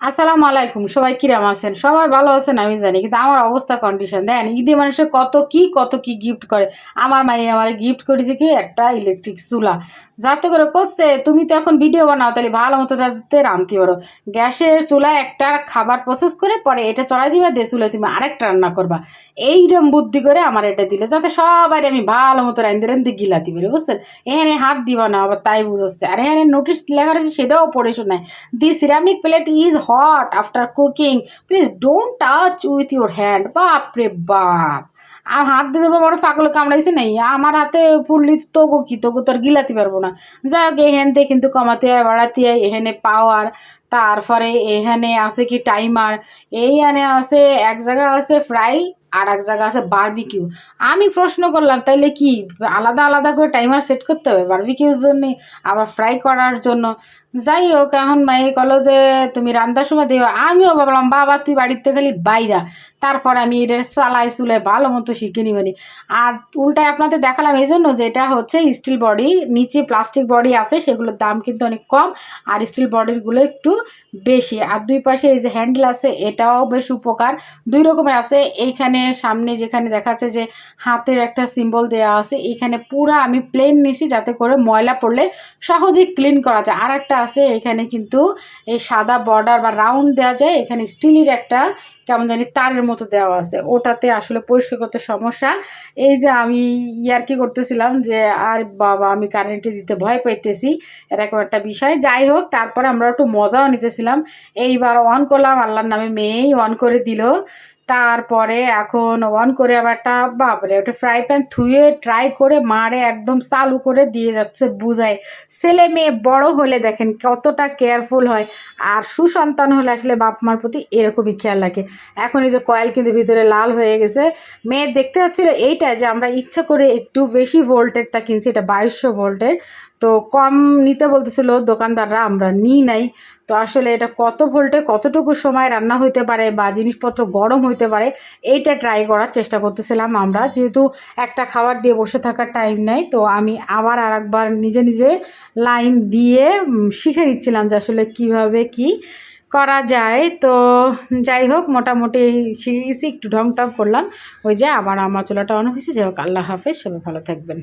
আসসালামু আলাইকুম, সবাই কিরাম আছেন? সবাই ভালো আছেন, আমি জানি, কিন্তু আমার অবস্থা কন্ডিশন দেন, ঈদে মানুষের কত কি কত কি গিফট করে। আমার মাই আমার গিফট করেছে কি? একটা ইলেকট্রিক চুলা। যাতে করে করছে, তুমি তো এখন ভিডিও বানাও, তাহলে ভালো মতো যাতে রাঁধতে পারো। গ্যাসের চুলা একটা খাবার প্রসেস করে, পরে এটা চড়াই দিবা, দিয়ে চুলে তুমি আরেকটা রান্না করবা। এইরকম বুদ্ধি করে আমার এটা দিলে, যাতে সবাই আমি ভালো মতো রাঁধতে রাঁধতে গিলাতে পারি, বুঝছেন? এখানে হাত দিবা না, আবার তাই বুঝাচ্ছে। আর এখানে নোটিশ লেখা রয়েছে, সেটাও পড়ে শোনায়। The ceramic plate is hot after cooking. Please don't touch with your hand. বাপরে বাপ। আর হাত দিতে বড় পাগলে কামড়াইছে নেই আমার হাতে ফুললি তবু কি? তবু তো আর গিলাতে পারব না। যাই হোক এখানতে কিন্তু কমাতে হয়, বাড়াতে হয়, এখানে পাওয়ার তারপরে এখানে আছে কি টাইমার এইখানে আছে, এক জায়গায় আছে ফ্রাই আর এক জায়গা আছে বার্বিকিউ আমি প্রশ্ন করলাম, তাইলে কি আলাদা আলাদা করে টাইমার সেট করতে হবে বারবিকিউর জন্যে, আবার ফ্রাই করার জন্য? যাই হোক এখন মাই কলো যে তুমি রান্নার সময় দিও, আমিও ভাবলাম, বাবা তুই বাড়িতে খালি বাইরা। তারপর আমি এটা চালাই চুলে ভালো মতো শিখে নিবানি আর উল্টায় আপনাদের দেখালাম এই জন্য যে এটা হচ্ছে স্টিল বডি নিচে প্লাস্টিক বডি আছে, সেগুলোর দাম কিন্তু অনেক কম, আর স্টিল বডিরগুলো একটু বেশি। আর দুই পাশে এই যে হ্যান্ডেল আছে, এটাও বেশ উপকার। দুই রকমের আছে, এইখানে সামনে যেখানে দেখাচ্ছে যে হাতের একটা সিম্বল দেওয়া আছে এইখানে পুরো আমি প্লেন নিছি যাতে করে ময়লা পড়লে সহজেই ক্লিন করা যায়। আর একটা আছে, এখানে কিন্তু এই সাদা বর্ডার বা রাউন্ড দেওয়া যায়, এখানে স্টিলের একটা, কেমন জানি, তারের মতো দেওয়া আছে। ওটাতে আসলে পরিষ্কার করতে সমস্যা। এই যে আমি ইয়ার্কি করতেছিলাম যে, আর বাবা, আমি কারেন্টে দিতে ভয় পাইতেছি। এরকম একটা বিষয়। যাই হোক, তারপরে আমরা একটু মজাও নিতেছিলাম। এইবার অন করলাম, আল্লাহর নামে মেয়েই অন করে দিল। তারপরে এখন অন করে আবার একটা, বাপরে, ওটা ফ্রাই প্যান থুয়ে ট্রাই করে মারে একদম চালু করে দিয়ে যাচ্ছে বুঝায় ছেলে মেয়ে বড় হলে দেখেন কতটা কেয়ারফুল হয়। আর সুসন্তান হলে আসলে বাপ মার প্রতি এরকমই খেয়াল রাখে। এখন এই যে কয়েল কিন্তু ভিতরে লাল হয়ে গেছে। মেয়ে দেখতে পাচ্ছিল এইটা যে আমরা ইচ্ছা করে একটু বেশি ভোল্টেরটা কিনছি, এটা বাইশশো ভোল্টের তো কম নিতে বলতেছিল দোকানদাররা, আমরা নিই নাই। তো আসলে এটা কত ভোল্টে কতটুকু সময় রান্না হইতে পারে বা জিনিসপত্র গরম হইতে পারে, এইটা ট্রাই করার চেষ্টা করতেছিলাম আমরা। যেহেতু একটা খাবার দিয়ে বসে থাকার টাইম নেই, তো আমি আবার আর একবার নিজে নিজে লাইন দিয়ে শিখে নিচ্ছিলাম যে আসলে কীভাবে কি করা যায়। তো যাই হোক, মোটামুটি শিখে গেছি একটু ঢং টং করলাম। ওই যে আবার আমার চুলাটা অন হয়েছে। যাই হোক, আল্লাহ হাফেজ। সবাই ভালো থাকবেন।